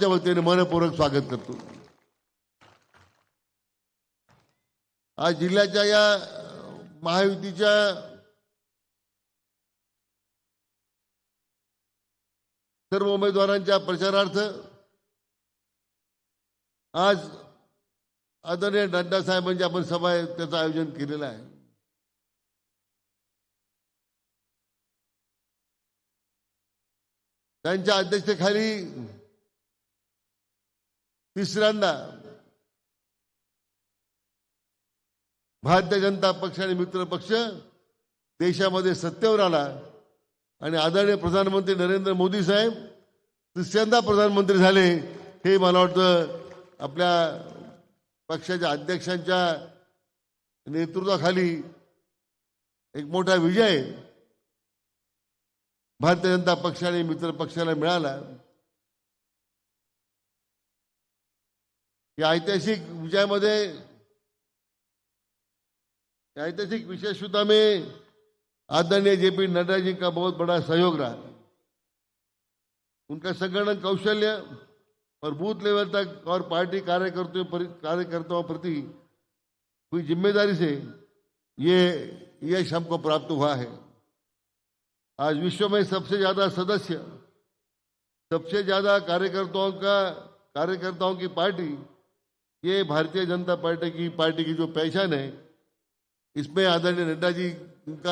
च्या वतीने मनपूर्वक स्वागत करतो. आज जिल्ह्याच्या या महायुतीच्या सर्व उमेदवारांच्या प्रचारार्थ आज आदरणीय नड्डा साहेबांची आपण सभा त्याचं आयोजन केलेलं आहे. त्यांच्या अध्यक्षतेखाली तिसऱ्यांदा भारतीय जनता पक्ष आणि मित्र पक्ष देशामध्ये सत्तेवर आला आणि आदरणीय प्रधानमंत्री नरेंद्र मोदी साहेब तिसऱ्यांदा प्रधानमंत्री झाले हे मला वाटतं आपल्या पक्षाच्या अध्यक्षांच्या नेतृत्वाखाली एक मोठा विजय भारतीय जनता पक्ष आणि मित्र पक्षाला मिळाला. या ऐतिहासिक विजयामध्ये ऐतिहासिक विशेषता में आदरणीय जेपी नड्डा जी का बहुत बड़ा सहयोग रहा उनका संगठन कौशल्य और बूथ लेवल तक और पार्टी कार्यकर्ताओं पर- कार्यकर्ताओं प्रति हुई ज़िम्मेदारी से ये यश हमको प्राप्त हुआ है। आज विश्व में सबसे ज़्यादा सदस्य, सबसे ज़्यादा कार्यकर्ताओं का, कार्यकर्ताओं की पार्टी ये भारतीय जनता पार्टी की पार्टी की जो पहचान है इसमें आदरणीय नड्डा जी का